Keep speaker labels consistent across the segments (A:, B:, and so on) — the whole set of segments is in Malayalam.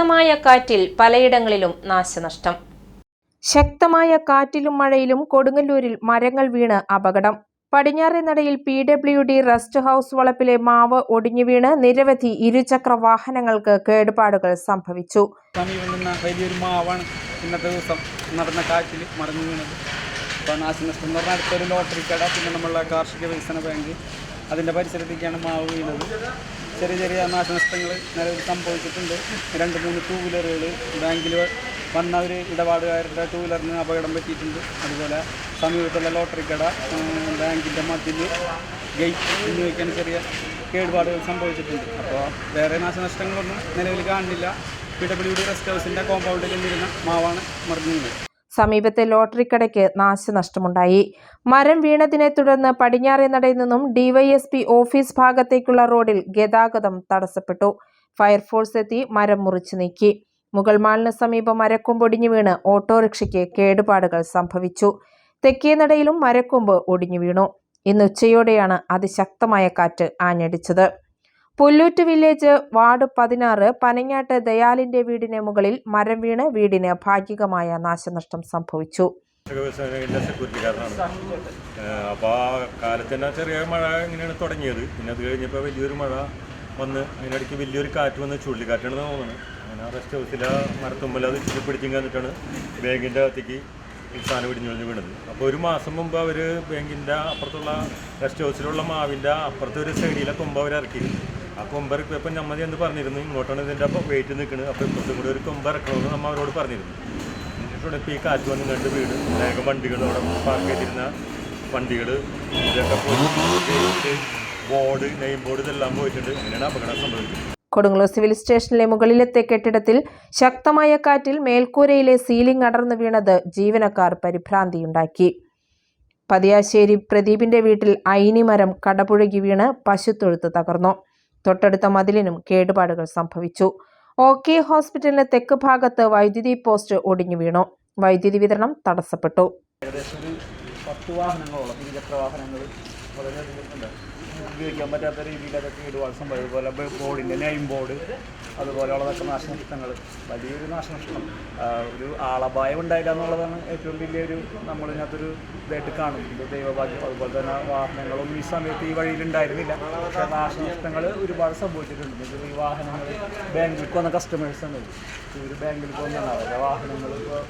A: ശക്തമായ കാറ്റിൽ പലയിടങ്ങളിലും നാശനഷ്ടം. ശക്തമായ കാറ്റിലും മഴയിലും കൊടുങ്ങല്ലൂരിൽ മരങ്ങൾ വീണ് അപകടം. പടിഞ്ഞാറേ നടയിൽ P W D rest house വളപ്പിലെ മാവ് ഒടിഞ്ഞു വീണ് നിരവധി ഇരുചക്ര വാഹനങ്ങൾക്ക് കേടുപാടുകൾ സംഭവിച്ചു.
B: സമീപം നിന്ന വലിയൊരു മാവാണ് ഇന്നത്തെ ദിവസം നടന്ന കാറ്റിൽ മറിഞ്ഞു വീണത്. അപ്പോൾ നാശനഷ്ടം എന്ന് പറഞ്ഞാൽ അടുത്തൊരു ലോട്ടറി കട പിന്നെ നമ്മളുടെ കാർഷിക വികസന ബാങ്ക്. അതിന്റെ പരിസരത്തേക്കാണ് മാവ് വീണത്. ചെറിയ ചെറിയ നാശനഷ്ടങ്ങൾ നിലവിൽ സംഭവിച്ചിട്ടുണ്ട്. രണ്ട് മൂന്ന് ടൂ വീലറുകൾ ബാങ്കിൽ വന്ന ഒരു ഇടപാടുകാരുടെ ടൂ വീലറിന് അപകടം പറ്റിയിട്ടുണ്ട്. അതുപോലെ സമീപത്തുള്ള ലോട്ടറി കട ബാങ്കിന്റെ മധ്യത്തിൽ ഗേറ്റ് എന്നിവയ്ക്കാൻ ചെറിയ കേടുപാടുകൾ സംഭവിച്ചിട്ടുണ്ട്. അപ്പോൾ വേറെ നാശനഷ്ടങ്ങളൊന്നും നിലവിൽ കാണുന്നില്ല. പി ഡബ്ല്യു ഡി റെസ്റ്റ് ഹൗസിന്റെ കോമ്പൗണ്ടിൽ നിന്നിരുന്ന മാവാണ് മറിഞ്ഞു വീണത്
A: സമീപത്തെ ലോട്ടറി കടയ്ക്ക് നാശനഷ്ടമുണ്ടായി. മരം വീണതിനെ തുടർന്ന് പടിഞ്ഞാറേ നടയിൽ നിന്നും ഡിവൈഎസ്പി ഓഫീസ് ഭാഗത്തേക്കുള്ള റോഡിൽ ഗതാഗതം തടസ്സപ്പെട്ടു. ഫയർഫോഴ്സ് എത്തി മരം മുറിച്ചു നീക്കി. മുഗൾമാളിന് സമീപം മരക്കൊമ്പൊടിഞ്ഞു വീണ് ഓട്ടോറിക്ഷയ്ക്ക് കേടുപാടുകൾ സംഭവിച്ചു. തെക്കേ നടയിലും മരക്കൊമ്പ് ഒടിഞ്ഞു വീണു. ഇന്ന് ഉച്ചയോടെയാണ് അതിശക്തമായ കാറ്റ് ആഞ്ഞടിച്ചത്. പുല്ലൂറ്റ് വില്ലേജ് വാർഡ് പതിനാറ് പനങ്ങാട്ട് ദയാലിന്റെ വീടിന് മുകളിൽ മരം വീണ് വീടിന് ഭാഗികമായ നാശനഷ്ടം സംഭവിച്ചു.
C: അപ്പോൾ ആ കാലത്ത് തന്നെ ചെറിയ മഴ ഇങ്ങനെയാണ് തുടങ്ങിയത്. പിന്നെ അത് കഴിഞ്ഞപ്പോൾ വലിയൊരു മഴ വന്ന് അതിനിടയ്ക്ക് വലിയൊരു കാറ്റ് വന്ന് ചുഴലിക്കാറ്റാണെന്ന് തോന്നുന്നത്. അങ്ങനെ റെസ്റ്റ് ഹൗസിലെ മരത്തുമ്പിൽ അത് ചുറ്റി പിടിച്ചും കണ്ടിട്ടാണ് ബാങ്കിന്റെ അകത്തേക്ക് സാധനം ഇടിഞ്ഞു വീണത്. അപ്പോൾ ഒരു മാസം മുമ്പ് അവർ ബാങ്കിന്റെ അപ്പുറത്തുള്ള റെസ്റ്റ് ഹൗസിലുള്ള മാവിന്റെ അപ്പുറത്തെ ഒരു സൈഡിലെ കൊമ്പ് അവർ ഇറക്കി. ആ കൊമ്പ് ഇറക്കിയപ്പോൾ നമ്മൾ എന്ത് പറഞ്ഞിരുന്നു? ഇങ്ങോട്ടാണ് ഇതിന്റെ ഇതിന്റെ വെയിറ്റ് നിൽക്കുന്നത് അപ്പോൾ ഇപ്പുറത്തും കൂടി ഒരു കൊമ്പ് ഇറക്കണമെന്ന് നമ്മൾ അവരോട് പറഞ്ഞിരുന്നു. എന്നിട്ടുണ്ട് ഇപ്പോൾ ഈ കാറ്റ് വന്ന് കണ്ട് വീട് വേഗം വണ്ടികൾ അവിടെ പാർക്ക് ചെയ്തിരുന്ന വണ്ടികൾ ഇതൊക്കെ പോയിട്ട് ബോർഡ് നെയിം ബോർഡ് ഇതെല്ലാം പോയിട്ടുണ്ട്. അങ്ങനെയാണ് അപകടം സംഭവിച്ചത്
A: കൊടുങ്ങല്ലൂർ സിവിൽ സ്റ്റേഷനിലെ മുകളിലത്തെ കെട്ടിടത്തിൽ ശക്തമായ കാറ്റിൽ മേൽക്കൂരയിലെ സീലിംഗ് അടർന്നു വീണത് ജീവനക്കാർ പരിഭ്രാന്തിയുണ്ടാക്കി. പതിയാശ്ശേരി പ്രദീപിന്റെ വീട്ടിൽ ഐനിമരം കടപുഴകി വീണ് പശുത്തൊഴുത്ത് തകർന്നു. തൊട്ടടുത്ത മതിലിനും കേടുപാടുകൾ സംഭവിച്ചു. ഒ കെ ഹോസ്പിറ്റലിന് തെക്ക് ഭാഗത്ത് വൈദ്യുതി പോസ്റ്റ് ഒടിഞ്ഞു വീണു. വൈദ്യുതി വിതരണം തടസ്സപ്പെട്ടു.
B: ഏകദേശം ഒരു പത്ത് വാഹനങ്ങളോളം ഇരുചക്ര വാഹനങ്ങൾ ഉപയോഗിക്കാൻ പറ്റാത്ത രീതിയിൽ അതൊക്കെ സംഭവിച്ചു അതുപോലെ ബോർഡിന്റെ നെയിം ബോർഡ് അതുപോലെയുള്ളതൊക്കെ നാശനഷ്ടങ്ങൾ. വലിയൊരു നാശനഷ്ടം. ഒരു ആളപായം ഉണ്ടായില്ല എന്നുള്ളതാണ് ഏറ്റവും വലിയൊരു നമ്മളിതിനകത്തൊരു ഇതായിട്ട് കാണും ഇത് ദൈവഭാഗ്യം. അതുപോലെ തന്നെ വാഹനങ്ങളും ഈ സമയത്ത് ഈ വഴിയിൽ ഉണ്ടായിരുന്നില്ല. പക്ഷേ നാശനഷ്ടങ്ങൾ ഒരുപാട് സംഭവിച്ചിട്ടുണ്ട്. ഈ വാഹനങ്ങൾ ബാങ്കിൽ വന്ന കസ്റ്റമേഴ്സാണ് ഇവർ ബാങ്കിൽ വന്നാണ് വാഹനങ്ങൾ ഇപ്പോൾ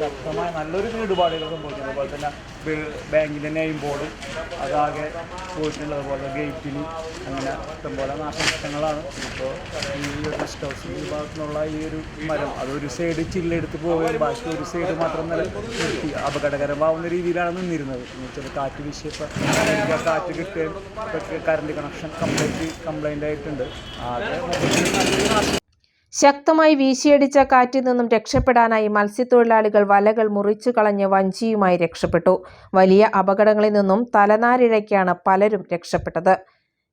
B: ശക്തമായ നല്ലൊരു കേടുപാടുകൾ സംഭവിക്കുന്നത് അതുപോലെ തന്നെ ബാങ്കിന്റെ നെയിം ബോർഡ് അതാകെ പോയിട്ടുള്ളത് അതുപോലെ ഗേറ്റിന് അങ്ങനെ ഇഷ്ടംപോലെ നാശനഷ്ടങ്ങളാണ്. ഇപ്പോൾ ഈ ഒരു ഗസ്റ്റ് ഹൗസ് ഈ ഭാഗത്തുനിന്നുള്ള ഈ ഒരു മരം അതൊരു സൈഡ് ചില്ലെടുത്ത് പോവുകയും ബാക്കി ഒരു സൈഡ് മാത്രം നില നിർത്തി അപകടകരമാവുന്ന രീതിയിലാണ് നിന്നിരുന്നത്. എന്ന് വെച്ചാൽ കാറ്റ് വീശിയപ്പോൾ എനിക്ക് കാറ്റ് കിട്ടുകയും കറണ്ട് കണക്ഷൻ കംപ്ലൈന്റ് കംപ്ലൈന്റ് ആയിട്ടുണ്ട്. ആകെ
A: ശക്തമായി വീശിയടിച്ച കാറ്റിൽ നിന്നും രക്ഷപ്പെടാനായി മത്സ്യത്തൊഴിലാളികൾ വലകൾ മുറിച്ചു കളഞ്ഞ് വഞ്ചിയുമായി രക്ഷപ്പെട്ടു. വലിയ അപകടങ്ങളിൽ നിന്നും തലനാരിഴയ്ക്കാണ് പലരും രക്ഷപ്പെട്ടത്.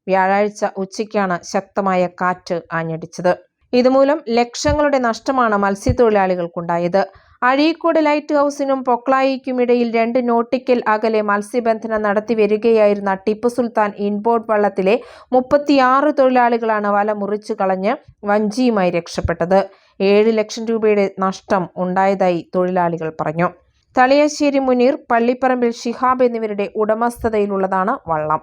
A: വ്യാഴാഴ്ച ഉച്ചയ്ക്കാണ് ശക്തമായ കാറ്റ് ആഞ്ഞടിച്ചത്. ഇതുമൂലം ലക്ഷങ്ങളുടെ നഷ്ടമാണ് മത്സ്യത്തൊഴിലാളികൾക്കുണ്ടായത്. അഴീക്കോട് ലൈറ്റ് ഹൗസിനും പൊക്ലായിക്കുമിടയിൽ രണ്ട് നോട്ടിക്കൽ അകലെ മത്സ്യബന്ധനം നടത്തി വരികയായിരുന്ന ടിപ്പു സുൽത്താൻ ഇൻബോർഡ് വള്ളത്തിലെ മുപ്പത്തിയാറ് തൊഴിലാളികളാണ് വല മുറിച്ചു കളഞ്ഞ് വഞ്ചിയുമായി രക്ഷപ്പെട്ടത്. ഏഴ് ലക്ഷം രൂപയുടെ നഷ്ടം ഉണ്ടായതായി തൊഴിലാളികൾ പറഞ്ഞു. തളിയശ്ശേരി മുനീർ പള്ളിപ്പറമ്പിൽ ഷിഹാബ് എന്നിവരുടെ ഉടമസ്ഥതയിലുള്ളതാണ് വള്ളം.